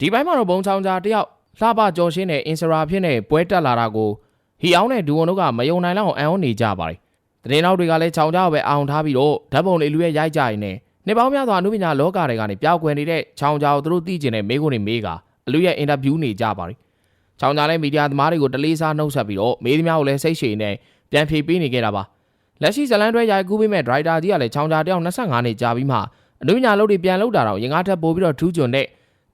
ဒီပိုင်းမှာတော့ဘုံချောင်းကြားတယောက်လှပကြော်ရှင်းတဲ့အင်စရာဖြစ်နေပွဲတက်လာတာကိုဟီအောင်နဲ့ဒူဝန်တို့ကမယုံနိုင်လောက်အောင်အံ့ဩနေကြပါတယ်။တရင်နောက်တွေကလည်းချောင်းကြားကိုပဲအောင်ထားပြီးတော့ဓာတ်ပုံလေးလူရဲ့ရိုက်ကြရင်နဲ့နေပေါင်းများစွာအမှုပညာလောကတွေကနေပျောက်ကွယ်နေတဲ့ချောင်းကြားကိုသူတို့သိကျင်တဲ့မေးခွန်းတွေမေးကအလူရဲ့အင်တာဗျူးနေကြပါတယ်။ချောင်းကြားလည်းမီဒီယာသမားတွေကိုတလေးစားနှုတ်ဆက်ပြီးတော့မေးသမျှကိုလည်းစိတ်ရှည်နဲ့ပြန်ဖြေပေးနေခဲ့တာပါ။လက်ရှိဇလန်တွဲရိုက်ကူးပေးမဲ့ဒရိုက်တာကြီးကလည်းချောင်းကြားတယောက်25နှစ်ကြာပြီးမှအမှုပညာလုပ်တွေပြန်လုပ်တာတော့ရင်ကားထက်ပိုပြီးတော့ထူးချွန်တဲ့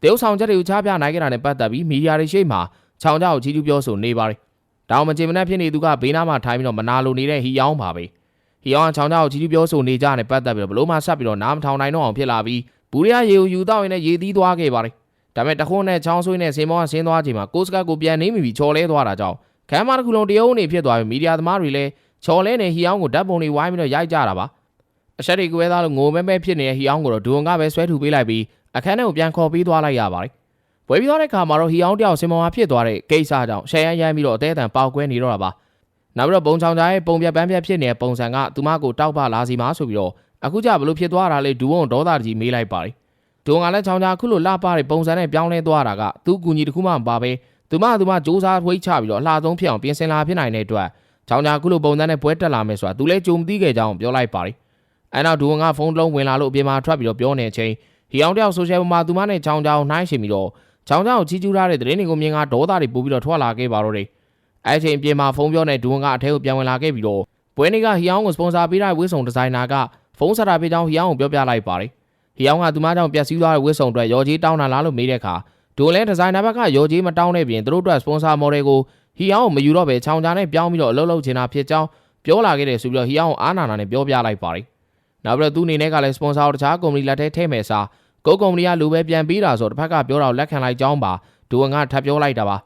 တေုပ်ဆောင်ချက်တွေကိုချပြနိုင်ခဲ့တာနဲ့ပတ်သက်ပြီးမီဒီယာတွေရှေ့မှာချောင်းကြားကိုချီးကျူးပြောဆိုနေပါတယ်။တောင်မချင်မနှက်ဖြစ်နေသူကဘေးနားမှာထိုင်ပြီးတော့မနာလိုနေတဲ့ဟီယောင်းပါပဲ။ဟီယောင်းကချောင်းကြားကိုချီးကျူးပြောဆိုနေကြတဲ့ပတ်သက်ပြီးတော့ဘလို့မှဆက်ပြီးတော့နားမထောင်နိုင်တော့အောင်ဖြစ်လာပြီးဘူးရရရေကိုယူတော့ရင်လည်းရေသီးသွားခဲ့ပါတယ်။ဒါပေမဲ့တခွန်းနဲ့ချောင်းဆွေးနဲ့စင်မောကဆင်းသွားချိန်မှာကိုစကတ်ကိုပြန်နေမိပြီးချော်လဲသွားတာကြောင့်ခမ်းမတစ်ခုလုံးတရုံးနေဖြစ်သွားပြီးမီဒီယာသမားတွေလည်းချော်လဲနေဟီယောင်းကိုဓာတ်ပုံတွေဝိုင်းပြီးတော့ရိုက်ကြတာပါ။အဆက်တွေကိုပဲသားလို့ငိုမဲမဲဖြစ်နေတဲ့ဟီယောင်းကိုတော့ဒူဝန်ကပဲဆွဲထုတ်ပေးလိုက်ပြီး အခန်းထဲကိုပြန်ခေါ်ပေးသွားလိုက်ရပါတယ်။ပွဲပြီးသွားတဲ့ခါမှာတော့ဟီယောင်းတယောက်စင်မောကဖြစ်သွားတဲ့ကိစ္စကြောင့်ရှယ်ရမ်းရမ်းပြီးတော့အသေးအတန်ပေါက်ကွဲနေတော့တာပါ။နောက်ပြီးတော့ဘုံချောင်းကြားရဲ့ပုံပြပန်းပြဖြစ်နေတဲ့ပုံစံကသူမကိုတောက်ပလာစီမှာဆိုပြီးတော့အခုကြဘလို့ဖြစ်သွားတာလဲဒူဝန်ဒေါသကြီးမေးလိုက်ပါတယ်။ဒူဝန်ကလည်းချောင်းကြားခုလိုလှပတဲ့ပုံစံနဲ့ပြောင်းလဲသွားတာကသူ့ကူညီတစ်ခုမှမပါပဲသူမသူမစ조사ထွေးချပြီးတော့အလှဆုံးဖြစ်အောင်ပြင်ဆင်လာဖြစ်နိုင်တဲ့အတွက်ချောင်းကြားခုလိုပုံစံနဲ့ပွဲတက်လာမယ်ဆိုတာသူလည်းကြုံသိခဲ့ကြောင်းပြောလိုက်ပါတယ်။အဲနောက်ဒူဝန်ကဖုန်းလုံးဝင်လာလို့အပြင်မှာထွက်ပြီးတော့ပြောနေချိန် ဟီအောင်တယောက်ဆိုရှယ်ပေါ်မှာသူမနဲ့ချောင်းချောင်းနှိုင်းရှင်ပြီးတော့ချောင်းချောင်းကိုချီးကျူးထားတဲ့သတင်းတွေကိုမြင်ကဒေါသတွေပို့ပြီးတော့ထွက်လာခဲ့ပါတော့တယ်။အဲချိန်အပြင်မှာဖုန်းပြောနေဒူဝန်ကအထဲကိုပြန်ဝင်လာခဲ့ပြီးတော့ပွဲနေကဟီအောင်ကိုစပွန်ဆာပေးတဲ့ဝစ်စုံဒီဇိုင်နာကဖုန်းဆက်တာပေးကြောင်းဟီအောင်ကိုပြောပြလိုက်ပါတယ်။ဟီအောင်ကသူမကြောင့်ပျက်စီးသွားတဲ့ဝစ်စုံအတွက်ရော်ကြီးတောင်းတာလားလို့မေးတဲ့အခါဒူလည်းဒီဇိုင်နာဘက်ကရော်ကြီးမတောင်းတဲ့ပြင်သူတို့အတွက်စပွန်ဆာမော်ဒယ်ကိုဟီအောင်ကိုမယူတော့ပဲချောင်းချာနဲ့ပြောင်းပြီးတော့အလုပ်လုပ်ချင်တာဖြစ်ကြောင်းပြောလာခဲ့တယ်ဆိုပြီးတော့ဟီအောင်ကိုအားနာနာနဲ့ပြောပြလိုက်ပါတယ်။နောက်ပြီးတော့သူ့အနေနဲ့ကလည်းစပွန်ဆာကိုတခြားကုမ္ပဏီလက်ထဲထည့်မယ်စား ကိုကုမ္ပဏီကလူပဲပြန်ပေးတာဆိုတော့တစ်ဖက်ကပြောတာကိုလက်ခံလိုက်ကြောင်းပါဒူဝန်ကထပ်ပြောလိုက်တာပါ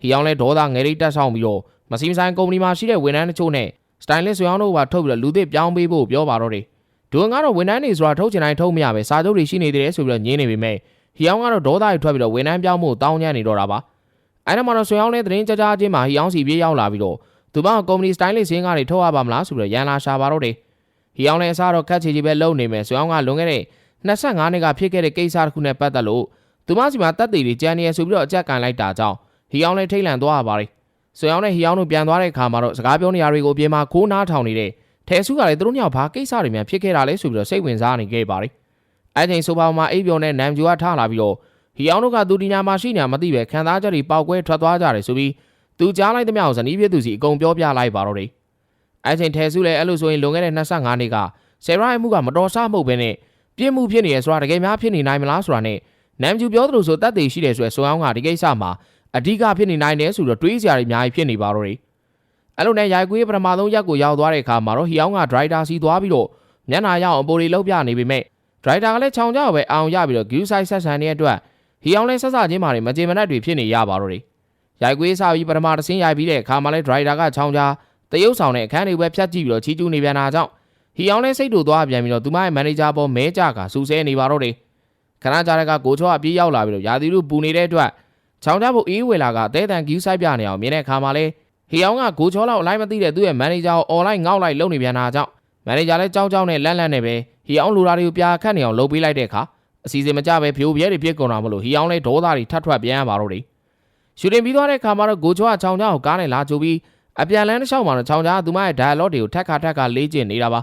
ဟီအောင်လဲဒေါသငယ်ရိတ်တက်ဆောင်ပြီးတော့မစီမဆိုင်ကုမ္ပဏီမှာရှိတဲ့ဝန်ထမ်းတချို့နဲ့စတိုင်လစ်ဆွေအောင်တို့ပါထုတ်ပြီးတော့လူသစ်ပြောင်းပေးဖို့ပြောပါတော့တယ်ဒူဝန်ကတော့ဝန်ထမ်းတွေဆိုတာထုတ်ချင်တိုင်းထုတ်မရပဲစာချုပ်တွေရှိနေသေးတယ်ဆိုပြီးတော့ညင်းနေပေမဲ့ဟီအောင်ကတော့ဒေါသတွေထွက်ပြီးတော့ဝန်ထမ်းပြောင်းဖို့တောင်းညံ့နေတော့တာပါအဲ့ဒါမှတော့ဆွေအောင်လဲသတင်းကြကြချင်းမှာဟီအောင်စီပြေးရောက်လာပြီးတော့သူမကကုမ္ပဏီစတိုင်လစ်စင်းကားတွေထုတ်ရပါမလားဆိုပြီးတော့ရန်လာရှာပါတော့တယ်ဟီအောင်လဲအစားတော့ခက်ချီချီပဲလုံနေမယ်ဆွေအောင်ကလွန်ခဲ့တဲ့ 25နှစ်ကဖြစ်ခဲ့တဲ့ကိစ္စတစ်ခုနဲ့ပတ်သက်လို့သူမစီမှာတက်သေးတွေကြံနေရဆိုပြီးတော့အကြက်ကန်လိုက်တာကြောင့်ဟီအောင်လည်းထိတ်လန့်သွားရပါတယ်။ဆွေအောင်နဲ့ဟီအောင်တို့ပြန်သွားတဲ့အခါမှာတော့စကားပြောနေရတွေကိုအပြင်မှာခိုးနားထောင်နေတဲ့ထဲစုကလည်းသူတို့ညောင်ဘာကိစ္စတွေများဖြစ်ခဲ့တာလဲဆိုပြီးတော့စိတ်ဝင်စားနေခဲ့ပါတယ်။အဲချိန်ဆိုပါမှာအိပ်ပျော်နဲ့နမ်ဂျူကထားလာပြီးတော့ဟီအောင်တို့ကသူဒီညာမှာရှိနေမသိပဲခံစားချက်တွေပေါက်ကွဲထွက်သွားကြတယ်ဆိုပြီးသူကြားလိုက်တဲ့မြောက်ဇနီးပြည့်သူစီအကုန်ပြောပြလိုက်ပါတော့တယ်။အဲချိန်ထဲစုလည်းအဲ့လိုဆိုရင်လွန်ခဲ့တဲ့25နှစ်ကဆယ်ရိုင်းမှုကမတော်ဆမှုပဲနဲ့ ပြင်းမှုဖြစ်နေရဆိုတာတကယ်များဖြစ်နေနိုင်မလားဆိုတာနဲ့နမ်ဂျူပြောသလိုဆိုတတ်သိရှိတယ်ဆိုရယ်ဆိုအောင်ကဒီကိစ္စမှာအဓိကဖြစ်နေနိုင်တယ်ဆိုတော့တွေးစရာတွေအများကြီးဖြစ်နေပါတော့တယ်အဲ့လိုနဲ့ရိုက်ကွေးပထမဆုံးရက်ကိုရောက်သွားတဲ့အခါမှာတော့ဟီအောင်ကဒရိုက်တာစီသွားပြီးတော့မျက်နှာရအောင်အပိုတွေလောက်ပြနေပေမဲ့ဒရိုက်တာကလည်းခြောင်ကြောက်ပဲအောင်ရပြီးတော့ဂူးဆိုင်ဆက်ဆန်တဲ့အတွက်ဟီအောင်လည်းဆက်စချင်းမာတွေမကြေမနက်တွေဖြစ်နေရပါတော့တယ်ရိုက်ကွေးစပြီးပထမတစ်ဆင်းရိုက်ပြီးတဲ့အခါမှာလည်းဒရိုက်တာကခြောင်ကြားတရုပ်ဆောင်တဲ့အခန်းတွေပဲဖြတ်ကြည့်ပြီးတော့ချီကျူးနေပြန်တာကြောင့် ဟီအောင်လည်းစိတ်တူသွားပြန်ပြီးတော့သူမရဲ့မန်နေဂျာပေါ်မဲကြကစူဆဲနေပါတော့တယ်ခဏကြာတဲ့ကကိုချောအပြေးရောက်လာပြီးတော့ယာတီလူပူနေတဲ့အတွက်ချောင်းကြဖို့အေးဝေလာကအသေးတန်ဂူးဆိုင်ပြနေအောင်မြင်တဲ့အခါမှာလဲဟီအောင်ကကိုချောလောက်အလိုက်မသိတဲ့သူ့ရဲ့မန်နေဂျာကိုအွန်လိုင်းငေါက်လိုက်လုပ်နေပြန်တာကြောင့်မန်နေဂျာလည်းကြောက်ကြောက်နဲ့လန့်လန့်နဲ့ပဲဟီအောင်လူသားတွေကိုပြာခတ်နေအောင်လုပ်ပေးလိုက်တဲ့အခါအစီအစဉ်မကြပဲဖြိုးပြဲတွေပြစ်ကုန်တာမလို့ဟီအောင်လည်းဒေါသတွေထပ်ထွက်ပြန်ရပါတော့တယ်ရှူတင်ပြီးသွားတဲ့အခါမှာတော့ကိုချောကချောင်းချောင်းကိုကားနဲ့လာချိုးပြီးအပြန်လန်းတစ်လျှောက်မှာတော့ချောင်းချောင်းကသူမရဲ့ dialogue တွေကိုထက်ခါထက်ခါလေ့ကျင့်နေတာပါ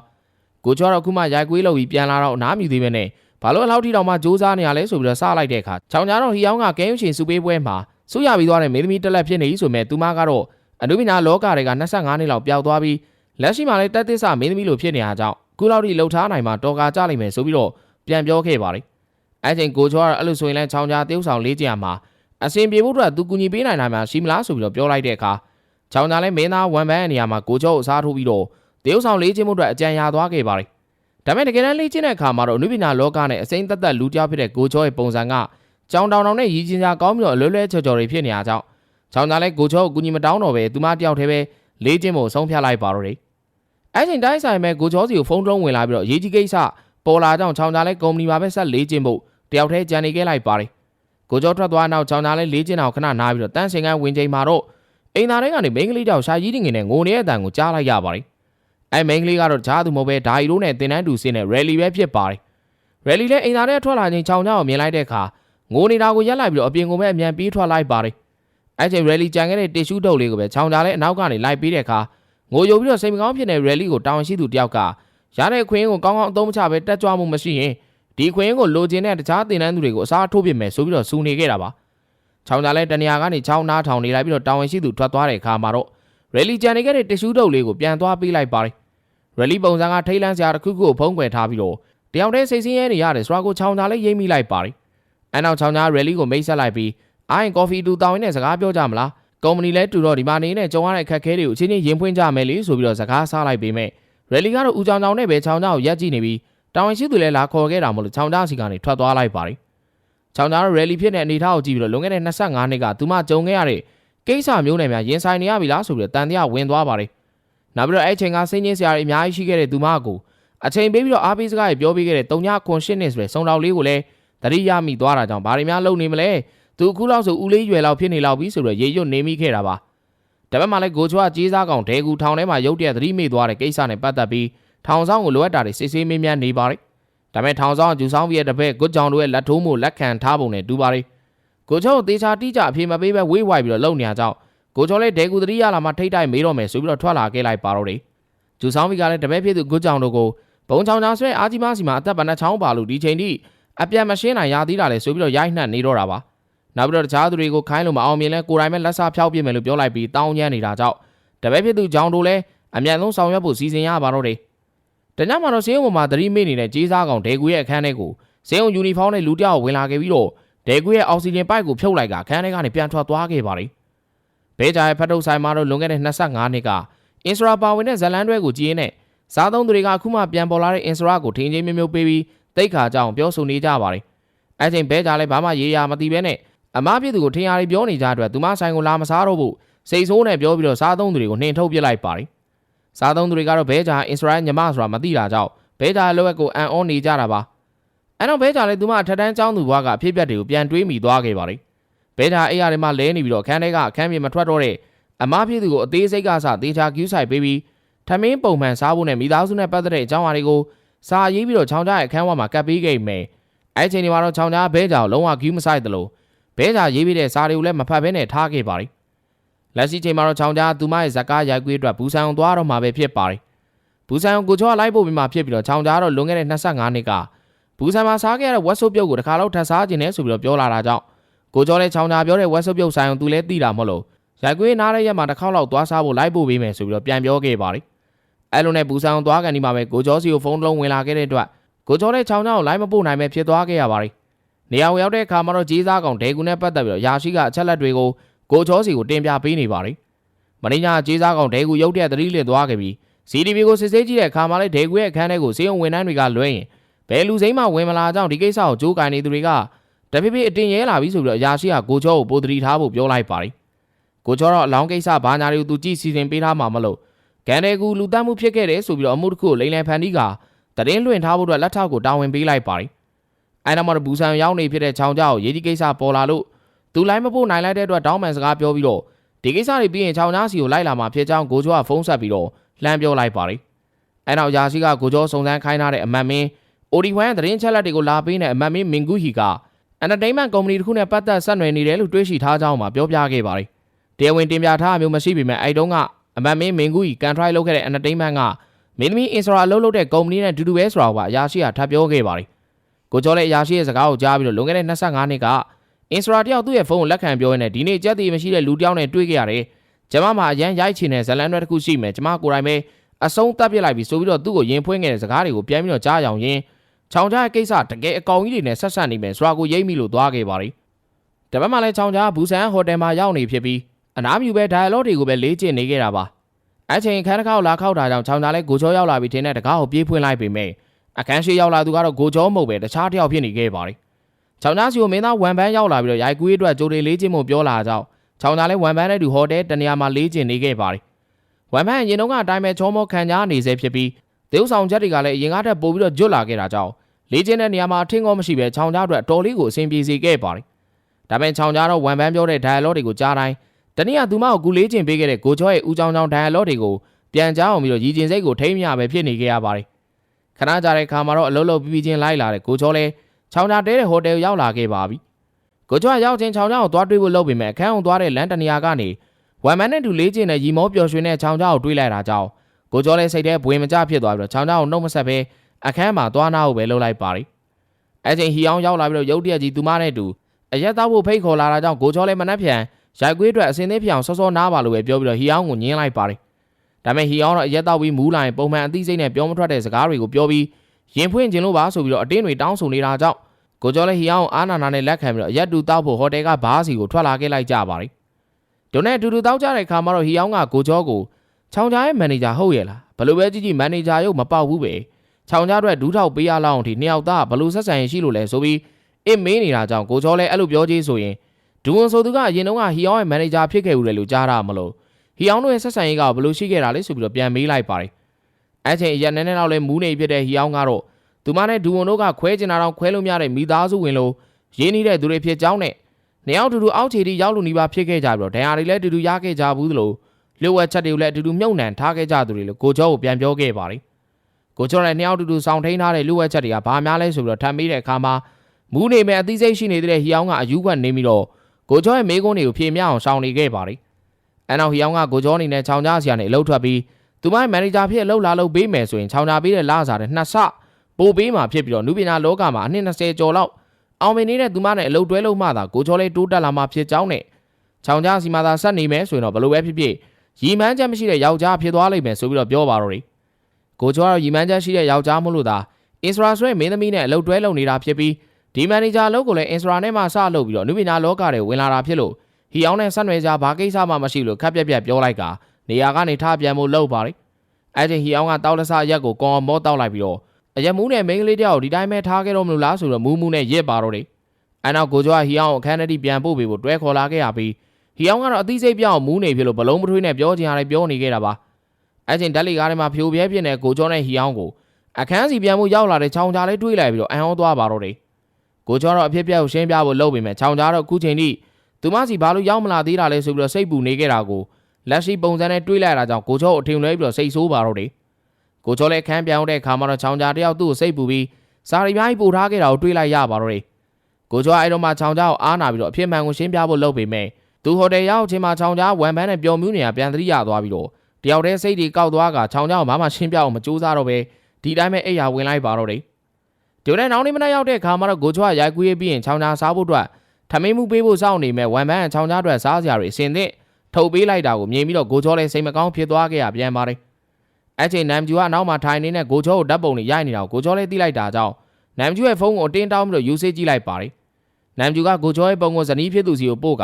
ကိုချောတော့ခုမှရိုက်ကွေးလုပ်ပြီးပြန်လာတော့အနားမြူသေးပဲနဲ့ဘာလို့အလောက်ထိတောင်မှစူးစမ်းနေရလဲဆိုပြီးတော့စလိုက်တဲ့အခါချောင်းချောင်းတော့ဟီအောင်ကကဲယူရှင်စုပေးပွဲမှာဆူရပြီးသွားတဲ့မင်းသမီးတက်လက်ဖြစ်နေပြီဆိုမဲ့သူမကတော့အနုပညာလောကတွေက25နှစ်လောက်ပျောက်သွားပြီးလက်ရှိမှာလည်းတက်သစ္စာမင်းသမီးလိုဖြစ်နေတာကြောင့်ခုလောက်ထိလှုပ်ထားနိုင်မှာတော်ကာကြလိမ့်မယ်ဆိုပြီးတော့ပြန်ပြောခဲ့ပါတယ်။အဲချိန်ကိုချောကတော့အဲ့လိုဆိုရင်လည်းချောင်းကြားတယောက်ဆောင်လေးကြံမှာအစင်ပြေဖို့အတွက်သူကူညီပေးနိုင်တာမှရှိမလားဆိုပြီးတော့ပြောလိုက်တဲ့အခါချောင်းကြားလည်းမင်းသားဝန်ဘန်းအနေရာမှာကိုချောကိုအစားထိုးပြီးတော့ တယောက်ဆောင်လေးချင်းမှုအတွက်အကြံရသွားခဲ့ပါတယ်။ဒါပေမဲ့တကယ်တမ်းလေးချင်းတဲ့အခါမှာတော့အနုပညာလောကနဲ့အစိမ့်သက်သက်လူကြောက်ဖြစ်တဲ့ကိုချောရဲ့ပုံစံကကြောင်တောင်တောင်နဲ့ရည်ချင်းစာကောင်းပြီးတော့အလွဲလွဲချော်ချော်တွေဖြစ်နေရကြောင်း။ချောင်းသားလဲကိုချောကိုကူညီမတောင်းတော့ပဲသူမတယောက်တည်းပဲလေးချင်းဖို့ဆုံးဖြတ်လိုက်ပါတော့တယ်။အဲချိန်တိုင်းဆိုင်မဲ့ကိုချောစီကိုဖုန်းတုံးဝင်လာပြီးတော့ရေးကြီးကိစ္စပေါ်လာကြောင်းချောင်းသားလဲကုမ္ပဏီမှာပဲဆက်လေးချင်းဖို့တယောက်တည်းကြံနေခဲ့လိုက်ပါတယ်။ကိုချောထွက်သွားနောက်ချောင်းသားလဲလေးချင်းအောင်ခဏနားပြီးတော့တန်းစင်ကန်းဝင်ချိန်မှာတော့အိမ်သားတွေကနေမိန်းကလေးတောက်ရှာကြီးတင်ငင်နဲ့ငိုနေတဲ့အတန်ကိုကြားလိုက်ရပါတယ်။ အဲမိန်းကလေးကတော့ကြားသူမဟုတ်ပဲဓာရီတို့နဲ့တင်တန်းတူစင်းနဲ့ rally ပဲဖြစ်ပါတယ်။ rally လဲအိမ်သားတွေထွက်လာချိန်ချောင်းချောင်းကိုမြင်လိုက်တဲ့အခါငိုနေတာကိုရက်လိုက်ပြီးတော့အပြင်ကိုပဲအမြန်ပြေးထွက်လိုက်ပါတယ်အဲ့ချိန် rally ကြံခဲ့တဲ့တီရှူးတုပ်လေးကိုပဲချောင်းကြလဲအနောက်ကနေလိုက်ပြီးတဲ့အခါငိုယိုပြီးတော့စိတ်မကောင်းဖြစ်တဲ့ rally ကိုတောင်းရှိသူတယောက်ကရတဲ့အခွင့်အရေးကိုကောင်းကောင်းအသုံးမချပဲတက်ကြွမှုမရှိရင်ဒီအခွင့်အရေးကိုလိုချင်တဲ့တခြားသင်တန်းသူတွေကိုအစားထိုးပြမယ်ဆိုပြီးတော့စူနေခဲ့တာပါချောင်းကြလဲတနေရာကနေချောင်းနားထောင်နေလိုက်ပြီးတော့တောင်းရှိသူထွက်သွားတဲ့အခါမှာတော့ rally ကြံနေခဲ့တဲ့တီရှူးတုပ်လေးကိုပြန်သွားပေးလိုက်ပါတယ် rally ပုံစံကထိတ်လန့်စရာတစ်ခုခုကိုဖုံးကွယ်ထားပြီးတော့တယောက်တည်းစိတ်ဆင်းရဲနေရတယ်ဆိုတာကိုချောင်းကြလဲရိပ်မိလိုက်ပါတယ်အနောက်ချောင်းကြ rally ကိုမိတ်ဆက်လိုက်ပြီးအိုင်ကော်ဖီတူတောင်းရင်းနဲ့စကားပြောကြမလားကုမ္ပဏီလဲတူတော့ဒီမှာနေနဲ့ကြုံရတဲ့အခက်အခဲတွေကိုအချင်းချင်းရင်ဖွင့်ကြမယ်လေဆိုပြီးတော့စကားစားလိုက်ပေမဲ့ rally ကတော့ဦးချောင်းချောင်းနဲ့ပဲချောင်းချောင်းကိုရက်ကြည့်နေပြီးတောင်ဝင်ရှိသူလည်းလာခေါ်ခဲ့တာမလို့ချောင်းချောင်းစီကနေထွက်သွားလိုက်ပါတယ်ချောင်းချောင်းတော့ rally ဖြစ်တဲ့အနေအထားကိုကြည့်ပြီးတော့လွန်ခဲ့တဲ့25နှစ်ကသူမကြုံခဲ့ရတဲ့ ကိစ္စမျိုးနဲ့များရင်ဆိုင်နေရပြီလားဆိုပြီးတော့တန်တရားဝင်သွားပါတယ်နောက်ပြီးတော့အဲ့ချိန်ကစိတ်ညစ်စရာတွေအများကြီးရှိခဲ့တဲ့သူမကိုအချိန်ပေးပြီးတော့အားပေးစကားတွေပြောပေးခဲ့တဲ့တုံညာခွန်ရှင်းနေဆိုတဲ့စုံတော်လေးကိုလည်းတတိယမိသွားတာကြောင့်ဘာတွေများလုပ်နေမလဲသူအခုလောက်ဆိုဦးလေးရွယ်လောက်ဖြစ်နေလောက်ပြီဆိုတော့ရေရွတ်နေမိခဲ့တာပါတပတ်မှလည်းကိုချွားကြီးစားကောင်ဒဲကူထောင်ထဲမှာရုတ်တရက်သတိမေ့သွားတဲ့ကိစ္စနဲ့ပတ်သက်ပြီးထောင်ဆောင်ကိုလိုအပ်တာတွေစစ်ဆေးမေးမြန်းနေပါတယ်ဒါပေမဲ့ထောင်ဆောင်ကဂျူဆောင်ပြရဲ့တစ်ဖက်ကွတ်ကြောင်တို့ရဲ့လက်ထိုးမှုလက်ခံထားပုံနဲ့တူပါတယ် ကိုချောတေချာတိကျအပြေမပေးပဲဝေးဝိုက်ပြီးတော့လုံနေရကြောင်းကိုချောလည်းဒဲကူသတိရလာမှထိတ်တိုက်မေးတော့မယ်ဆိုပြီးတော့ထွက်လာခဲ့လိုက်ပါတော့တယ်ဂျူဆောင်ပြကလည်းတပည့်ဖြစ်သူကွတ်ကြောင်တို့ကိုဘုံချောင်ချောင်ဆွဲအာကြီးမစီမှာအသက်ဗနတ်ချောင်းပါလို့ဒီချိန်ထိအပြန်မရှင်းနိုင်ရသေးတာလေဆိုပြီးတော့ရိုက်နှက်နေတော့တာပါနောက်ပြီးတော့တခြားသူတွေကိုခိုင်းလို့မအောင်မြင်လဲကိုယ်တိုင်ပဲလက်စားဖျောက်ပြစ်မယ်လို့ပြောလိုက်ပြီးတောင်းညမ်းနေတာကြောင့်တပည့်ဖြစ်သူကြောင်တို့လည်းအမြန်ဆုံးဆောင်ရွက်ဖို့စီစဉ်ရပါတော့တယ်တညမှာတော့စင်းုံပေါ်မှာသတိမေ့နေတဲ့ကြေးစားကောင်ဒေကူရဲ့အခန်းထဲကိုစင်းုံယူနီဖောင်းနဲ့လူတယောက်ဝင်လာခဲ့ပြီးတော့ ဒေကူရဲ့အောက်ဆီဂျင်ပိုက်ကိုဖြုတ်လိုက်ကအခန်းထဲကနေပြန်ထွက်သွားခဲ့ပါတယ်ဘဲကြရဲ့ဖတ်ထုတ်ဆိုင်မှာတော့လွန်ခဲ့တဲ့25နှစ်ကအင်စရာပါဝင်တဲ့ဇလန်တွဲကိုကြည်ရင်နဲ့စားသုံးသူတွေကအခုမှပြန်ပေါ်လာတဲ့အင်စရာကိုထင်းချင်းမျိုးမျိုးပေးပြီးတိတ်ခါကြောင်ပြောဆိုနေကြပါတယ်အဲ့ချိန်ဘဲကြလည်းဘာမှရေးရမသိပဲနဲ့အမားပြည့်သူကိုထင်ရည်ပြောနေကြအတွက်သူမဆိုင်ကိုလာမစားတော့ဘူးစိတ်ဆိုးနဲ့ပြောပြီးတော့စားသုံးသူတွေကိုနှင်ထုတ်ပစ်လိုက်ပါတယ်စားသုံးသူတွေကတော့ဘဲကြအင်စရာညမဆိုတာမသိတာကြောင့်ဘဲကြလောက်ကကိုအန်အောနေကြတာပါ အဲ့တော့ဘဲကြလည်းသူမအထက်တန်းကျောင်းသူဘွားကအဖြစ်ပြက်တွေကိုပြန်တွေးမိသွားခဲ့ပါတယ်ဘဲကြအဲ့ရတွေမှလဲနေပြီးတော့အခန်းထဲကအခန်းပြင်မထွက်တော့တဲ့အမားပြည့်သူကိုအသေးစိတ်ကစတေချာကျူးဆိုင်ပေးပြီးထမင်းပုံမှန်စားဖို့နဲ့မိသားစုနဲ့ပတ်သက်တဲ့အကြောင်းအရာတွေကိုစာရေးပြီးတော့ချောင်းကြရဲ့အခန်းဝမှာကပ်ပေးခဲ့မယ်အဲ့ချိန်ဒီမှာတော့ချောင်းကြဘဲကြောင်လုံးဝကျူးမဆိုင်သလိုဘဲကြရေးပြီးတဲ့စာတွေကိုလည်းမဖတ်ဘဲနဲ့ထားခဲ့ပါတယ်လက်ရှိချိန်မှာတော့ချောင်းကြသူမရဲ့ဇက်ကားရိုက်ကွေးအတွက်ဘူဆန်အောင်သွားတော့မှာပဲဖြစ်ပါတယ်ဘူဆန်အောင်ကိုချောလိုက်ဖို့ပြီးမှဖြစ်ပြီးတော့ချောင်းကြတော့လွန်ခဲ့တဲ့25နှစ်က ဘူဆန်မှာစားခဲ့ရတဲ့ဝက်ဆုပ်ပြုတ်ကိုတစ်ခါတော့ထပ်စားခြင်းနဲ့ဆိုပြီးတော့ပြောလာတာကြောင့်ကိုချောလည်းချောင်းကြပြောတဲ့ဝက်ဆုပ်ပြုတ်ဆိုင်အောင်သူလည်းသိတာမဟုတ်လို့ရိုက်ကွေးနားတဲ့ရက်မှာတစ်ခေါက်လောက်သွားစားဖို့လိုက်ဖို့ပေးမယ်ဆိုပြီးတော့ပြန်ပြောခဲ့ပါတယ်အဲ့လိုနဲ့ဘူဆောင်သွားကန်ဒီမှာပဲကိုကျော်စီကိုဖုန်းလုံးဝင်လာခဲ့တဲ့အတွက်ကိုကျော်တဲ့ချောင်းချောင်းကိုလိုက်မပို့နိုင်ပဲဖြစ်သွားခဲ့ရပါတယ်။နေရာကိုရောက်တဲ့အခါမှာတော့ကြီးစားကောင်ဒေကူနဲ့ပတ်သက်ပြီးတော့ရာရှိကအချက်လက်တွေကိုကိုကျော်စီကိုတင်ပြပေးနေပါတယ်။မင်းညာကြီးစားကောင်ဒေကူရုတ်တဲ့သတိလစ်သွားခဲ့ပြီး CDB ကိုစစ်ဆေးကြည့်တဲ့အခါမှာလည်းဒေကူရဲ့အခန်းထဲကိုစေယုံဝန်ထမ်းတွေကလွှဲရင် ဘယ်လူစိမ်းမှဝင်မလာကြောင်းဒီကိစ္စကိုကြိုးကင်နေသူတွေကတဖြည်းဖြည်းအတင်ရဲလာပြီးဆိုပြီးတော့အရာရှိကကိုကျော်ကိုပိုတတိထားဖို့ပြောလိုက်ပါတယ်။ကိုကျော်တော့အလောင်းကိစ္စဘာညာတွေကိုသူကြည့်စီစဉ်ပေးထားမှာမလို့ကန်တယ်ကူလူတမ်းမှုဖြစ်ခဲ့တယ်ဆိုပြီးတော့အမှုတစ်ခုကိုလိန်လည်ဖန်တီးကတရင်လွင့်ထားဖို့အတွက်လက်ထောက်ကိုတာဝန်ပေးလိုက်ပါတယ်။အဲနောက်မှာဘူဆန်ရောက်နေဖြစ်တဲ့ချောင်းကြောက်ရေးဒီကိစ္စပေါ်လာလို့သူလိုက်မဖို့နိုင်လိုက်တဲ့အတွက်တောင်းပန်စကားပြောပြီးတော့ဒီကိစ္စတွေပြီးရင်ချောင်းသားစီကိုလိုက်လာမှာဖြစ်ကြောင်းကိုကျော်ကဖုန်းဆက်ပြီးတော့လှမ်းပြောလိုက်ပါတယ်။အဲနောက်ရာရှိကကိုကျော်စုံစမ်းခိုင်းထားတဲ့အမတ်မင်း အိုဒီဝမ်သတင်းချက်လက်တွေကိုလာပေးတဲ့အမတ်မင်းမင်ဂူဟီကအန်တာတိန်မန့်ကုမ္ပဏီတစ်ခုနဲ့ပတ်သက်ဆက်နွယ်နေတယ်လို့တွေးရှိထားကြောင်းမှပြောပြခဲ့ပါတယ်။တရားဝင်တင်ပြထားမျိုးမရှိပေမဲ့အဲတုန်းကအမတ်မင်းမင်ဂူကြီးကန်ထရိုက်လုပ်ခဲ့တဲ့ entertainment ကမင်းသမီးအင်စရာအလုပ်လုပ်တဲ့ကုမ္ပဏီနဲ့ဒူဒူပဲဆိုတာကအရာရှိကထပ်ပြောခဲ့ပါတယ်။ကိုကျော်လည်းအရာရှိရဲ့စကားကိုကြားပြီးတော့လွန်ခဲ့တဲ့25နှစ်ကအင်စရာတယောက်သူ့ရဲ့ဖုန်းကိုလက်ခံပြောရင်းနဲ့ဒီနေ့ကြက်တည်မရှိတဲ့လူတယောက်နဲ့တွေ့ခဲ့ရတယ်။ကျမမှာအရန်ရိုက်ချင်တဲ့ဇလန်တွေတစ်ခုရှိမယ်ကျမကိုယ်တိုင်ပဲအဆုံးတပ်ပြစ်လိုက်ပြီးဆိုပြီးတော့သူ့ကိုရင်ဖွင့်ခဲ့တဲ့စကားတွေကိုပြန်ပြီးတော့ကြားအောင်ရင် ချောင်ကြားရဲ့ကိစ္စတကယ်အကောင်ကြီးတွေနဲ့ဆက်ဆက်နေမယ်ဆိုတာကိုရိပ်မိလို့သွားခဲ့ပါတယ်။တပတ်မှလည်းချောင်ကြားဘူဆန်ဟိုတယ်မှာရောက်နေဖြစ်ပြီးအနားမြူပဲ dialogue တွေကိုပဲလေ့ကျင့်နေခဲ့တာပါ။အချိန်ခန်းတစ်ခေါက်လာခောက်တာကြောင့်ချောင်းသားလဲကိုချောရောက်လာပြီးထင်းတဲ့တကားကိုပြေးဖွင့်လိုက်ပေမဲ့အခန်းရှိရောက်လာသူကတော့ကိုချောမဟုတ်ပဲတခြားတစ်ယောက်ဖြစ်နေခဲ့ပါတယ်။ချောင်းသားစီကိုမင်းသားဝန်ပန်းရောက်လာပြီးတော့ရိုက်ကူးရေးအတွက်ကြိုတွေလေးချင်းမို့ပြောလာကြောင်းချောင်းသားလဲဝန်ပန်းနဲ့တူဟိုတယ်တနေရာမှာလေးကျင်နေခဲ့ပါတယ်။ဝန်ပန်းရင်တော့ကအတိုင်းပဲချောမောခံကြနေစေဖြစ်ပြီး သေဥဆောင်ချက်တွေကလည်းအရင်ကတည်းကပို့ပြီးတော့ကျွတ်လာခဲ့တာကြောင့်လေးကျင်တဲ့နေရာမှာအထင်ကောမရှိပဲချောင်းသားအတွက်တော်လေးကိုအဆင်ပြေစေခဲ့ပါတယ်။ဒါပေမဲ့ချောင်းသားတော့ဝန်ပန်းပြောတဲ့ dialogue တွေကိုကြားတိုင်းတနည်းအားသူမကိုကူလေးကျင်ပေးခဲ့တဲ့ကိုချောရဲ့ဦးချောင်းချောင်း dialogue တွေကိုပြန်ကြားအောင်ပြီးတော့ရည်ကျင်စိတ်ကိုထိမ့်မြပဲဖြစ်နေခဲ့ရပါတယ်ခဏကြာတဲ့ခါမှာတော့အလုံးလုံးပြီးပြီးချင်းလိုက်လာတဲ့ကိုချောလဲချောင်းချာတဲတဲ့ဟိုတယ်ရောက်လာခဲ့ပါပြီကိုကျော်ကရောက်ချင်းချောင်ချောင်ကိုသွားတွေ့ဖို့လုပ်ပေမဲ့အခန်းအောင်သွားတဲ့လမ်းတနေရာကနေဝမ်မန်နဲ့တူလေးချင်းနဲ့ရီမောပျော်ရွှင်တဲ့ချောင်ချောင်ကိုတွေးလိုက်တာကြောင့် ကိုကျော်လည်းစိတ်ထဲဘွေမကျဖြစ်သွားပြီးတော့ချောင်ချောင်ကိုနှုတ်မဆက်ဘဲအခန်းမှာသွားနာဖို့ပဲလုပ်လိုက်ပါတယ်အဲချိန်ဟီအောင်ရောက်လာပြီးတော့ရုတ်တရက်ကြီးသူမနဲ့တူအရက်သားဖို့ဖိတ်ခေါ်လာတာကြောင့်ကိုကျော်လည်းမနှက်ပြန်ရိုက်ကွေးအတွက်အစင်းသေးဖြစ်အောင်စောစောနားပါလို့ပဲပြောပြီးတော့ဟီအောင်ကိုညင်းလိုက်ပါတယ်ဒါပေမဲ့ဟီအောင်တော့အရက်သားပြီးမူးလာရင်ပုံမှန်အသိစိတ်နဲ့ပြောမထွက်တဲ့စကားတွေကိုပြောပြီးရင်ဖွင့်ခြင်းလို့ပါဆိုပြီးတော့အတင်းတွေတောင်းဆိုနေတာကြောင့်ကိုကျော်လည်းဟီအောင်ကိုအာနာနာနဲ့လက်ခံပြီးတော့အရက်တူတောက်ဖို့ဟိုတယ်ကဘားစီကိုထွက်လာခဲ့လိုက်ကြပါတယ်ဒုနဲ့အတူတူတောက်ကြတဲ့အခါမှာတော့ဟီအောင်ကကိုကျော်ကို ချောင်ကြားရဲ့မန်နေဂျာဟုတ်ရဲ့လားဘယ်လိုပဲကြည့်ကြည့်မန်နေဂျာရုပ်မပေါက်ဘူးပဲချောင်ကြားအတွက်ဒူးထောက်ပေးရလောက်အောင်ဒီနှစ်ယောက်သားဘယ်လိုဆက်ဆံရင်ရှိလို့လဲဆိုပြီးအစ်မေးနေတာကြောင့်ကိုကျော်လည်းအဲ့လိုပြောကြီးဆိုရင်ဒူဝန်ဆိုသူကအရင်တုန်းကဟီအောင်ရဲ့မန်နေဂျာဖြစ်ခဲ့ဦးတယ်လို့ကြားတာမလို့ဟီအောင်တို့ရဲ့ဆက်ဆံရေးကဘယ်လိုရှိခဲ့တာလဲဆိုပြီးတော့ပြန်မေးလိုက်ပါတယ်အဲ့ချိန်အရက်နဲနဲတော့လဲမူးနေဖြစ်တဲ့ဟီအောင်ကတော့သူမနဲ့ဒူဝန်တို့ကခွဲကျင်တာတော့ခွဲလို့မရတဲ့မိသားစုဝင်လို့ရင်းနှီးတဲ့သူတွေဖြစ်ကြောင်းနဲ့နှစ်ယောက်တူတူအောက်ခြေထိရောက်လို့နေပါဖြစ်ခဲ့ကြပြီးတော့ဒဏ်ရာတွေလည်းတူတူရခဲ့ကြဘူးသလို လျှို့ဝှက်ချက်တွေကိုလည်းအတူတူမြုပ်နှံထားခဲ့ကြသူတွေလို့ကိုကျော်ကိုပြန်ပြောခဲ့ပါတယ်ကိုကျော်လည်းနှစ်ယောက်တူတူဆောင်ထိန်ထားတဲ့လျှို့ဝှက်ချက်တွေကဘာများလဲဆိုပြီးတော့ထပ်မေးတဲ့အခါမှာမူးနေမဲ့အသိစိတ်ရှိနေတဲ့ဟီအောင်ကအယူခွက်နေပြီးတော့ကိုကျော်ရဲ့မိကုန်းတွေကိုဖြေမြအောင်ရှောင်နေခဲ့ပါတယ်အဲနောက်ဟီအောင်ကကိုကျော်အနေနဲ့ခြောင်ကြားဆရာနဲ့အလုပ်ထွက်ပြီးသူမရဲ့မန်နေဂျာဖြစ်အလုပ်လာလုပ်ပေးမယ်ဆိုရင်ခြောင်ကြားပေးတဲ့လစားတဲ့နှစ်ဆပို့ပေးမှာဖြစ်ပြီးတော့နုပညာလောကမှာအနှစ်20ကျော်လောက်အောင်မြင်နေတဲ့သူမနဲ့အလုပ်တွဲလုပ်မှသာကိုကျော်လေးတိုးတက်လာမှဖြစ်ကြောင်းနဲ့ခြောင်ကြားစီမှာသာဆက်နေမယ်ဆိုရင်တော့ဘယ်လိုပဲဖြစ်ဖြစ် ရီမန်းချက်မရှိတဲ့ယောက်ျားဖြစ်သွားလိမ့်မယ်ဆိုပြီးတော့ပြောပါတော့တယ်ကိုကျော်ကတော့ရီမန်းချက်ရှိတဲ့ယောက်ျားမို့လို့သာအင်စရာဆွဲမင်းသမီးနဲ့အလုပ်တွဲလုပ်နေတာဖြစ်ပြီးဒီမန်နေဂျာအလုပ်ကိုလည်းအင်စရာနဲ့မှစလုပ်ပြီးတော့နုပညာလောကတွေဝင်လာတာဖြစ်လို့ဟီအောင်နဲ့ဆက်နွယ်ကြဘာကိစ္စမှမရှိလို့ခက်ပြက်ပြက်ပြောလိုက်ကနေရာကနေထားပြန်ဖို့လုပ်ပါတယ်အဲ့ချိန်ဟီအောင်ကတောက်လက်ဆရက်ကိုကွန်မောတောက်လိုက်ပြီးတော့အရက်မူးနဲ့မိန်းကလေးတယောက်ဒီတိုင်းပဲထားခဲ့တော့မလို့လားဆိုတော့မူးမူးနဲ့ရစ်ပါတော့တယ်အဲ့နောက်ကိုကျော်ကဟီအောင်ကိုအခန်းထဲထိပြန်ပို့ပေးဖို့တွဲခေါ်လာခဲ့ရပြီး ဟီအောင်ကတော့အသိစိတ်ပြောင်းမူးနေဖြစ်လို့ဘလုံးမထွေးနဲ့ပြောချင်ရတယ်ပြောနေခဲ့တာပါအဲ့ချိန်ဓာတ်လီကားထဲမှာဖြိုပြဲပြင်းတဲ့ကိုကျော်နဲ့ဟီအောင်ကိုအခန်းစီပြန်ဖို့ရောက်လာတဲ့ချောင်းကြားလေးတွေးလိုက်ပြီးတော့အန်ဟောသွားပါတော့တယ်ကိုကျော်တော့အဖြစ်ပြက်ကိုရှင်းပြဖို့လုပ်ပေမဲ့ချောင်းကြားတော့အခုချိန်ထိသူမစီဘာလို့ရောက်မလာသေးတာလဲဆိုပြီးတော့စိတ်ပူနေခဲ့တာကိုလက်ရှိပုံစံနဲ့တွေးလိုက်တာကြောင့်ကိုကျော်ကိုအထင်လွဲပြီးတော့စိတ်ဆိုးပါတော့တယ်ကိုကျော်လည်းခန်းပြောင်းတဲ့အခါမှာတော့ချောင်းကြားတယောက်သူ့ကိုစိတ်ပူပြီးစာရီများကြီးပို့ထားခဲ့တာကိုတွေးလိုက်ရပါတော့တယ်ကိုကျော်အဲ့တော့မှချောင်းကြားကိုအားနာပြီးတော့အဖြစ်မှန်ကိုရှင်းပြဖို့လုပ်ပေမဲ့ သူဟိုတယ်ရောက်ချင်းမှာချောင်းကြားဝန်ပန်းနဲ့ပျော်မြူးနေတာပြန်သတိရသွားပြီးတော့တယောက်တည်းစိတ်တွေကောက်သွားကချောင်းကြားကိုဘာမှရှင်းပြအောင်မကြိုးစားတော့ပဲဒီတိုင်းပဲအိယာဝင်လိုက်ပါတော့တယ်ဒီနေ့နောက်နေ့မနေ့ရောက်တဲ့အခါမှာတော့ကိုချွားရိုက်ကူးရေးပြီးရင်ချောင်းချာစားဖို့အတွက်ထမင်းမှုပေးဖို့စောင့်နေမဲ့ဝန်ပန်းချောင်းချားအတွက်စားစရာတွေအစင်သင့်ထုတ်ပေးလိုက်တာကိုမြင်ပြီးတော့ကိုချောလည်းစိတ်မကောင်းဖြစ်သွားခဲ့ရပြန်ပါတယ်အဲ့ချိန်နမ်ကျူကအနောက်မှာထိုင်နေတဲ့ကိုချောကိုဓာတ်ပုံတွေရိုက်နေတာကိုကိုချောလည်းသိလိုက်တာကြောင့်နမ်ကျူရဲ့ဖုန်းကိုအတင်းတောင်းပြီးတော့ယူဆေးကြည့်လိုက်ပါတယ်နမ်ကျူကကိုချောရဲ့ပုံကိုဇနီးဖြစ်သူစီကိုပို့က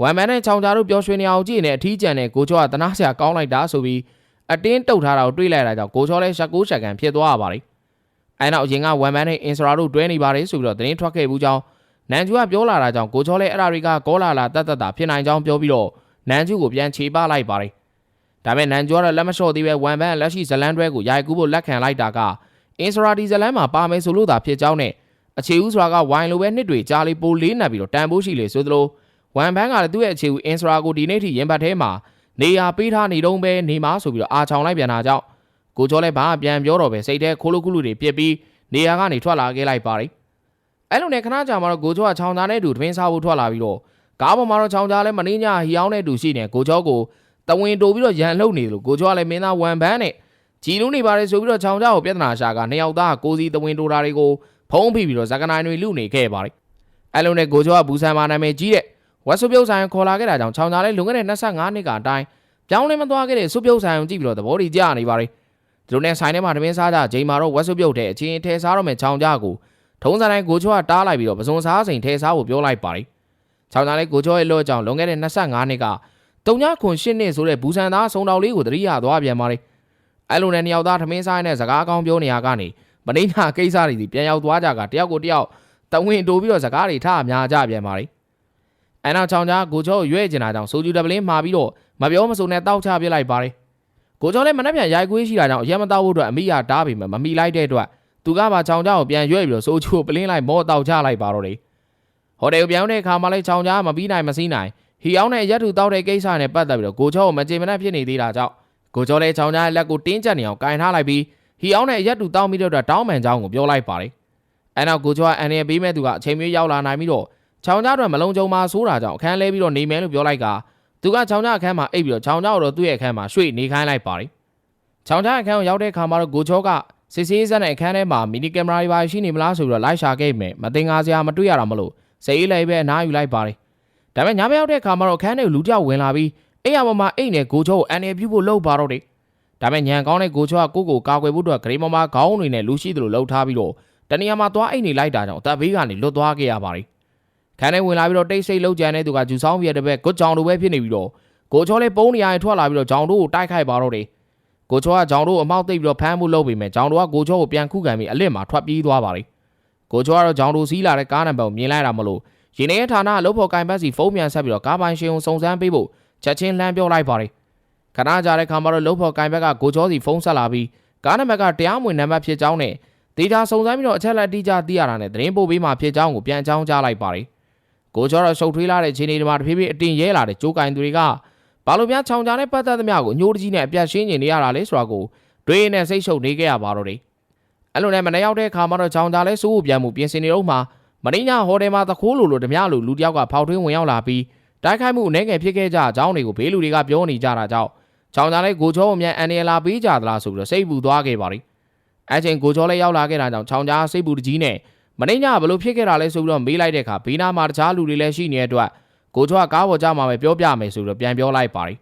ဝန်ပန်းနဲ့ချောင်းချားတို့ပျော်ရွှင်နေအောင်ကြည့်နေအထီးကျန်တဲ့ကိုချောကတနာစရာကောင်းလိုက်တာဆိုပြီးအတင်းတုတ်ထားတာကိုတွေးလိုက်တာကြောင့်ကိုချောလည်းရှက်ကိုးရှက်ကန်ဖြစ်သွားရပါတယ်အဲနောက်အရင်ကဝန်မန်နဲ့အင်စရာတို့တွဲနေပါတယ်ဆိုပြီးတော့သတင်းထွက်ခဲ့ဘူးကြောင်းနန်ကျူကပြောလာတာကြောင့်ကိုချောလဲအဲ့ဒါတွေကကောလာလာတတ်တတ်တာဖြစ်နိုင်ကြောင်းပြောပြီးတော့နန်ကျူကိုပြန်ခြေပလိုက်ပါတယ်ဒါပေမဲ့နန်ကျူကတော့လက်မလျှော့သေးပဲဝန်မန်လက်ရှိဇလန်တွဲကိုရိုက်ကူးဖို့လက်ခံလိုက်တာကအင်စရာဒီဇလန်မှာပါမယ်ဆိုလို့သာဖြစ်ကြောင်းနဲ့အခြေဦးဆိုတာကဝိုင်လိုပဲနှစ်တွေကြားလေးပိုလေးနပ်ပြီးတော့တန်ဖိုးရှိလေဆိုသလို ဝန်ဘန်းကလည်းသူ့ရဲ့အခြေဦးအင်စရာကိုဒီနေ့ထိရင်ဘတ်ထဲမှာနေရာပေးထားနေတော့ပဲနေမှာဆိုပြီးတော့အာချောင်လိုက်ပြန်တာကြောင့်ကိုကျော်လည်းဘာမှပြန်ပြောတော့ပဲစိတ်ထဲခိုးလို့ခုလူတွေပြစ်ပြီးနေရာကနေထွက်လာခဲ့လိုက်ပါတယ်အဲ့လိုနဲ့ခဏကြာမှာတော့ကိုကျော်ကချောင်းသားနဲ့အတူတွင်းစားဖို့ထွက်လာပြီးတော့ကားပေါ်မှာတော့ချောင်းသားလည်းမင်းညာဟီအောင်နဲ့အတူရှိနေကိုကျော်ကိုတဝင်းတိုးပြီးတော့ရန်လှုပ်နေတယ်လို့ကိုကျော်ကလည်းမင်းသားဝန်ဘန်းနဲ့ကြည်လုံးနေပါတယ်ဆိုပြီးတော့ချောင်းသားကိုပြဿနာရှာကနှစ်ယောက်သားကိုစီတဝင်းတိုးတာတွေကိုဖုံးဖိပြီးတော့ဇကနိုင်တွေလူနေခဲ့ပါတယ်အဲ့လိုနဲ့ကိုကျော်ကဘူးဆန်မာနာမည်ကြီးတဲ့ ဝက်ဆုပ်ပြုတ်ဆိုင်ခေါ်လာခဲ့တာကြောင့်ချောင်းသားလည်းလွန်ခဲ့တဲ့25နှစ်ကအတိုင်းပြောင်းလဲမသွားခဲ့တဲ့ဆုပ်ပြုတ်ဆိုင်ကိုကြည့်ပြီးတော့သဘောတည်ကြနေပါတယ်ဒီလိုနဲ့ဆိုင်ထဲမှာတမင်းစားကြချိန်မှာတော့ဝက်ဆုပ်ပြုတ်တဲ့အချင်းထဲစားတော့မယ်ချောင်းကြကိုထုံးစံတိုင်းကိုချောကတားလိုက်ပြီးတော့ပစုံစားစိန်ထဲစားဖို့ပြောလိုက်ပါတယ်ချောင်းသားလေးကိုချောရဲ့လို့အကြောင်းလွန်ခဲ့တဲ့25နှစ်ကတုံညခွန်ရှစ်နှစ်ဆိုတဲ့ဘူဆန်သားစုံတော်လေးကိုတတိယသွားပြန်ပါတယ်အဲ့လိုနဲ့နှစ်ယောက်သားထမင်းစားနေတဲ့စကားကောင်းပြောနေရကနေမင်းညာကိစ္စတွေစီပြန်ရောက်သွားကြကတယောက်ကိုတယောက်တဝင်းတိုးပြီးတော့စကားတွေထအများကြပြန်ပါတယ် အဲနောက်ချောင်းကြားကိုချောရွဲ့ကျင်တာကြောင့်ဆိုဂျူဒပလင်းမှာပြီးတော့မပြောမစုံနဲ့တောက်ချပြလိုက်ပါတယ်ကိုကျော်လည်းမနှက်ပြန်ရိုက်ကွေးရှိတာကြောင့်အရက်မတောက်ဖို့အတွက်အမိရတားပြီမမမီလိုက်တဲ့အတွက်သူကပါချောင်ကြားကိုပြန်ရွဲ့ပြီးတော့စိုးချိုးပလင်းလိုက်မောတောက်ချလိုက်ပါတော့တယ်ဟိုတယ်ကိုပြောင်းတဲ့အခါမှာလည်းချောင်ကြားမပြီးနိုင်မစည်းနိုင်ဟီအောင်နဲ့ရက်ထူတောက်တဲ့ကိစ္စနဲ့ပတ်သက်ပြီးတော့ကိုကျော်ကိုမကြေမနက်ဖြစ်နေသေးတာကြောင့်ကိုကျော်လည်းချောင်ကြားရဲ့လက်ကိုတင်းကျပ်နေအောင်ကင်ထားလိုက်ပြီးဟီအောင်နဲ့ရက်ထူတောက်ပြီးတော့တောင်းမှန်ကြောင်းကိုပြောလိုက်ပါတယ်အဲနောက်ကိုကျော်ကအန်ရပေးမဲ့သူကအချိန်မျိုးရောက်လာနိုင်ပြီးတော့ ချောင်ကြားအတွက်မလုံးကြုံမှာဆိုးတာကြောင့်အခန်းလဲပြီးတော့နေမယ်လို့ပြောလိုက်ကသူကချောင်ကြားအခန်းမှာအိပ်ပြီးတော့ချောင်ကြားတော့သူ့ရဲ့အခန်းမှာရွှေ့နေခိုင်းလိုက်ပါတယ်ချောင်ကြားအခန်းကိုရောက်တဲ့အခါမှာတော့ကိုချောကစစ်စေးစက်နဲ့အခန်းထဲမှာမီနီကင်မရာတွေပါရှိနေမလားဆိုပြီးတော့လိုက်ရှာခဲ့မယ်မတင်ငါစရာမတွေ့ရတာမလို့စိတ်အေးလေးပဲအနားယူလိုက်ပါတယ်ဒါပေမဲ့ညဘက်ရောက်တဲ့အခါမှာတော့အခန်းထဲကိုလူတစ်ယောက်ဝင်လာပြီးအိမ်ရပေါ်မှာအိမ်နဲ့ကိုချောကိုအန်ရပြုတ်ဖို့လှုပ်ပါတော့တယ်ဒါပေမဲ့ညံကောင်းတဲ့ကိုချောကကိုကိုကာကွယ်ဖို့အတွက်ဂရိမမခေါင်းတွေနဲ့လူရှိသလိုလှုပ်ထားပြီးတော့တနေရာမှာသွားအိမ်နေလိုက်တာကြောင့်အသက်ဘေးကနေလွတ်သွားခဲ့ရပါတယ် ခန်းထဲဝင်လာပြီးတော့တိတ်ဆိတ်လှုပ်ကြံတဲ့သူကဂျူဆောင်းပြတဲ့ဘက်ကိုကြောင်တို့ပဲဖြစ်နေပြီးတော့ကိုချောလေးပုံးနေရရင်ထွက်လာပြီးတော့ဂျောင်တို့ကိုတိုက်ခိုက်ပါတော့တယ်ကိုချောကဂျောင်တို့အမောက်သိပ်ပြီးတော့ဖမ်းမှုလုပ်ပေမဲ့ဂျောင်တို့ကကိုချောကိုပြန်ခုခံပြီးအလစ်မှာထွက်ပြေးသွားပါလေကိုချောကတော့ဂျောင်တို့စီးလာတဲ့ကားနံပါတ်ကိုမြင်လိုက်တာမလို့ရင်းနေတဲ့ဌာနကလို့ဖို့ကင်ပတ်စီဖုန်းပြန်ဆက်ပြီးတော့ကားပိုင်ရှင်ကိုစုံစမ်းပေးဖို့ချက်ချင်းလှမ်းပြောလိုက်ပါလေခဏကြာတဲ့ခါမှာတော့လို့ဖို့ကင်ဘက်ကကိုချောစီဖုန်းဆက်လာပြီးကားနံပါတ်ကတရားမဝင်နံပါတ်ဖြစ်ကြောင်းနဲ့ဒေတာစုံစမ်းပြီးတော့အချက်လက်တိကျသိရတာနဲ့သတင်းပို့ပေးမှဖြစ်ကြောင်းကိုပြန်အကြောင်းကြားလိုက်ပါလေ ကိုချောတော့ရှုပ်ထွေးလာတဲ့ခြေနေတွေမှာတဖြည်းဖြည်းအတင်ရဲလာတဲ့ကြိုးကင်သူတွေကဘာလို့များချောင်ကြတဲ့ပတ်သက်သမျှကိုအညိုးတကြီးနဲ့အပြတ်ရှင်းနေနေရတာလဲဆိုတာကိုတွေးနဲ့စိတ်ရှုပ်နေခဲ့ရပါတော့တယ်အဲ့လိုနဲ့မနေ့ရောက်တဲ့အခါမှာတော့ချောင်းသားလဲစိုးဖို့ပြန်မှုပြင်ဆင်နေတော့မှမင်းညာဟိုတယ်မှာသခိုးလိုလိုဓမြလိုလူတယောက်ကဖောက်ထွင်းဝင်ရောက်လာပြီးတိုက်ခိုက်မှုအနေငယ်ဖြစ်ခဲ့ကြအကြောင်းတွေကိုဘေးလူတွေကပြောနေကြတာကြောင့်ချောင်းသားလဲကိုချောအမြန်အန်ရလာပေးကြသလားဆိုပြီးတော့စိတ်ပူသွားခဲ့ပါလိမ့်အဲ့ချိန်ကိုချောလဲရောက်လာခဲ့တာကြောင့်ချောင်းသားစိတ်ပူတကြီးနဲ့ မင်းညာဘလို့ဖြစ်ခဲ့တာလဲဆိုပြီးတော့မေးလိုက်တဲ့အခါဘေးနားမှာတခြားလူတွေလည်းရှိနေတဲ့အတွက်ကိုချောကကားပေါ်ကြမှာပဲပြောပြမယ်ဆိုပြီးတော့ပြန်ပြောလိုက်ပါလိမ့်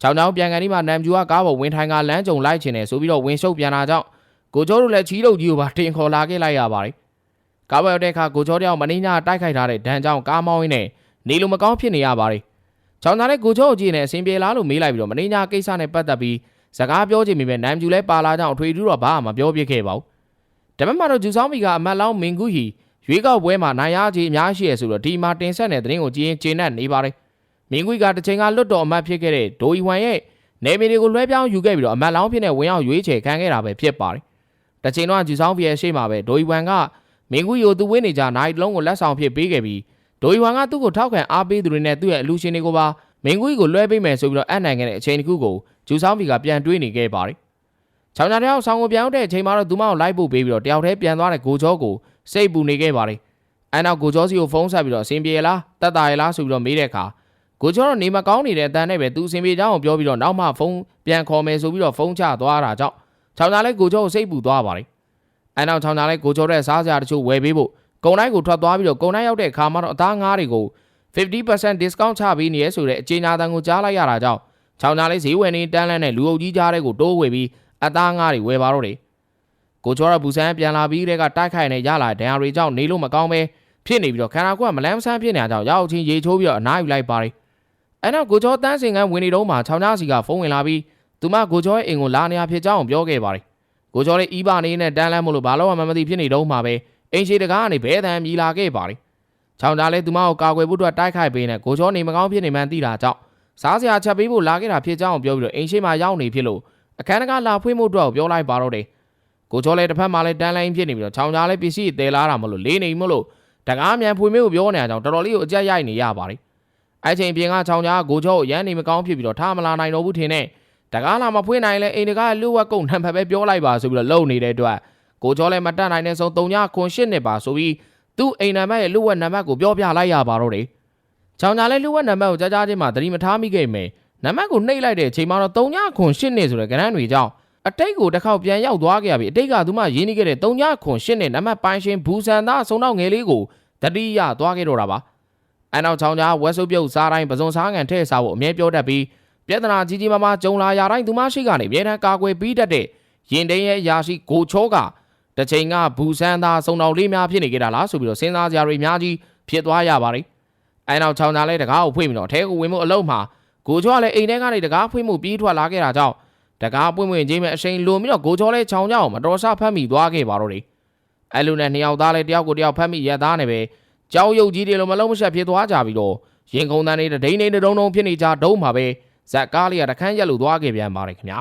ချောင်းချောင်းပြန်ကန်ဒီမှာနမ်ကျူကကားပေါ်ဝင်ထိုင်ကလမ်းကြုံလိုက်ချင်တယ်ဆိုပြီးတော့ဝင်ရှုပ်ပြန်လာကြောင်းကိုကျော်တို့လည်းချီးလုတ်ကြီးကိုပါတင်ခေါ်လာခဲ့လိုက်ရပါတယ်။ကားပေါ်ရောက်တဲ့အခါကိုကျော်တယောက်မင်းညာတိုက်ခိုက်ထားတဲ့ဒဏ်ကြောင့်ကားမောင်းရင်းနဲ့နေလိုမကောင်းဖြစ်နေရပါတယ်။ချောင်းသားလည်းကိုကျော်ကိုကြည့်နေအဆင်ပြေလားလို့မေးလိုက်ပြီးတော့မင်းညာကိစ္စနဲ့ပတ်သက်ပြီးစကားပြောချင်မိပဲနမ်ကျူလည်းပါလာကြောင်းအထွေထူးတော့ဘာမှမပြောပြခဲ့ပါဘူး။ ဒါပေမဲ့တော့ဂျူဆောင်းမီကအမတ်လောင်းမင်ကူဟီရွေးကောက်ပွဲမှာနိုင်ရကြီးအများရှိရဆိုတော့ဒီမှာတင်ဆက်တဲ့သတင်းကိုကြည့်ရင်ကျေနပ်နေပါတယ်။မင်ကူကတစ်ချိန်ကလွတ်တော်အမတ်ဖြစ်ခဲ့တဲ့ဒိုအီဝမ်ရဲ့နေမီတွေကိုလွှဲပြောင်းယူခဲ့ပြီးတော့အမတ်လောင်းဖြစ်နေဝင်ရောက်ရွေးချယ်ခံခဲ့တာပဲဖြစ်ပါတယ်။တချိန်တော့ဂျူဆောင်ဖီရဲ့ရှေ့မှာပဲဒိုအီဝမ်ကမင်းကူယိုသူဝင်းနေကြနိုင်တလုံးကိုလက်ဆောင်ဖြစ်ပေးခဲ့ပြီးဒိုအီဝမ်ကသူ့ကိုထောက်ခံအားပေးသူတွေနဲ့သူ့ရဲ့အလူရှင်တွေကိုပါမင်းကူကိုလွှဲပေးမယ်ဆိုပြီးတော့အံ့နိုင်ခဲ့တဲ့အချိန်တစ်ခုကိုဂျူဆောင်ဖီကပြန်တွေးနေခဲ့ပါတယ်။ ချောင်းချတယောက်ဆောင်းကိုပြောင်းတဲ့အချိန်မှာတော့သူမကိုလိုက်ပို့ပေးပြီးတော့တယောက်တည်းပြန်သွားတဲ့ကိုချောကိုစိတ်ပူနေခဲ့ပါတယ်။အဲနောက်ကိုချောစီကိုဖုန်းဆက်ပြီးတော့အဆင်ပြေလားတက်တာရလားဆိုပြီးတော့မေးတဲ့အခါကိုကျော်တော့နေမကောင်းနေတဲ့အတန်းနဲ့ပဲသူအစင်ပြေချောင်းကိုပြောပြီးတော့နောက်မှဖုန်းပြန်ခေါ်မယ်ဆိုပြီးတော့ဖုန်းချသွားတာကြောင့်ချောင်းသားလဲကိုကျော်ကိုစိတ်ပူသွားပါလေအဲနောက်ချောင်းသားလဲကိုကျော်တဲ့စားစရာတချို့ဝယ်ပေးဖို့ကုံတိုင်းကိုထွက်သွားပြီးတော့ကုံတိုင်းရောက်တဲ့အခါမှာတော့အသားငါးတွေကို50% discount ချပေးနေရဆိုတဲ့အချိန်ညာတန်ကိုကြားလိုက်ရတာကြောင့်ချောင်းသားလဲဈေးဝယ်နေတန်းလန်းနဲ့လူအုပ်ကြီးကြားတဲ့ကိုတိုးဝယ်ပြီး အသားငါးတွေဝယ်ပါတော့တယ်ကိုကျော်ကဘူဆန်ပြန်လာပြီးတဲ့ကတိုက်ခိုက်နေရလာဒဏ်ရာတွေကြောင့်နေလို့မကောင်းပဲဖြစ်နေပြီးတော့ခန္ဓာကိုယ်ကမလန်းမဆန်းဖြစ်နေတာကြောင့်ရောက်ချင်းရေချိုးပြီးတော့အနားယူလိုက်ပါတယ်အဲ့နောက်ကိုကျော်တန်းစင်ကန်းဝင်နေတော့မှချောင်းသားစီကဖုန်းဝင်လာပြီးသူမကိုကျော်ရဲ့အိမ်ကိုလာနေရဖြစ်ကြောင်းပြောခဲ့ပါတယ်။ကိုကျော်လေးအီးပါနေနဲ့တန်းလန်းမလို့ဘာလို့မှမသိဖြစ်နေတော့မှပဲအိမ်ရှိတကားကနေဘဲတန်မြည်လာခဲ့ပါတယ်။ချောင်းသားလေးသူမကိုကာကွယ်ဖို့အတွက်တိုက်ခိုက်ပေးနေကိုကျော်နေမကောင်းဖြစ်နေမှန်းသိတာကြောင့်စားစရာချက်ပေးဖို့လာခဲ့တာဖြစ်ကြောင်းပြောပြီးတော့အိမ်ရှိမှာရောက်နေဖြစ်လို့ အခန်းတကားလာဖွင့်မှုအတွက်ပြောလိုက်ပါတော့တယ်။ကိုကျော်လေးတစ်ဖက်မှာလည်းတန်းလိုင်းဖြစ်နေပြီးတော့ချောင်းသားလေးပစ္စည်းတဲလာတာမလို့လေးနေမလို့တကားမြန်ဖွင့်မေးကိုပြောနေကြအောင်တော်တော်လေးကိုအကြက်ရိုက်နေရပါတယ်။အဲ့ချိန်ပြင်ကချောင်းကြားကိုကျော်ကိုရမ်းနေမကောင်းဖြစ်ပြီးတော့ထားမလာနိုင်တော့ဘူးထင်နဲ့တကားလာမဖွင့်နိုင်လဲအိမ်တကားလူဝက်ကုန်းနံပါတ်ပဲပြောလိုက်ပါဆိုပြီးတော့လုံနေတဲ့အတွက်ကိုကျော်လည်းမတက်နိုင်တဲ့ဆုံး3ညခွန်8နှစ်ပါဆိုပြီးသူ့အိမ်နံပါတ်ရဲ့လူဝက်နံပါတ်ကိုပြောပြလိုက်ရပါတော့တယ်ချောင်းကြားလည်းလူဝက်နံပါတ်ကိုကြားကြားချင်းမှသတိမထားမိခဲ့မယ် နံပါတ်ကိုနှိပ်လိုက်တဲ့အချိန်မှာတော့3ညခွန်8နှစ်ဆိုတဲ့ကဏ္ဍတွေကြောင့်အတိတ်ကိုတစ်ခေါက်ပြန်ရောက်သွားခဲ့ရပြီအတိတ်ကသူမှရင်းနှီးခဲ့တဲ့3ညခွန်8နှစ်နံပါတ်ပိုင်ရှင်ဘူဆန်သားအစုံတော့ငယ်လေးကိုတတိယသွားခဲ့တော့တာပါအနောက်ချောင်းကြားဝက်ဆုပ်ပြုတ်စားတိုင်းပစုံစားငံထဲ့စားဖို့အမြဲပြောတတ်ပြီးပြဿနာကြီးကြီးမားမားကြုံလာရတိုင်းသူမရှိကနေအမြဲတမ်းကာကွယ်ပြီးတတ်တဲ့ရင်တည်းရဲ့ယာရှိကိုချောကတစ်ချိန်ကဘူဆန်းသားစုံတော်လေးများဖြစ်နေကြတာလားဆိုပြီးတော့စဉ်းစားစရာတွေအများကြီးဖြစ်သွားရပါတယ်။အဲနောက်ချောင်းသားလဲတကားကိုဖွင့်ပြီးတော့အဲကိုဝင်မှုအလုံးမှာ ကိုချောကလည်းအိမ်ထဲကနေတကားဖွင့်မှုပြီးထွက်လာခဲ့တာကြောင့်တကားပွင့်ပွင့်ချင်းမဲ့အချိန်လွန်ပြီးတော့ကိုချောလဲချောင်းကြအောင်မတော်ဆဖတ်မိသွားခဲ့ပါတော့တယ်။အဲလိုနဲ့နှစ်ယောက်သားလဲတယောက်ကိုတယောက်ဖတ်မိရက်သားနေပဲကြောက်ရွံ့ကြီးတွေလိုမလုံးမဆက်ဖြစ်သွားကြပြီးတော့ရင်ခုန်တန်းတွေဒိန်းနေတုံးတုံးဖြစ်နေကြဒုံးမှာပဲဇက်ကားလေးကတခန်းရက်လို့သွားခဲ့ပြန်ပါတယ်ခင်ဗျာ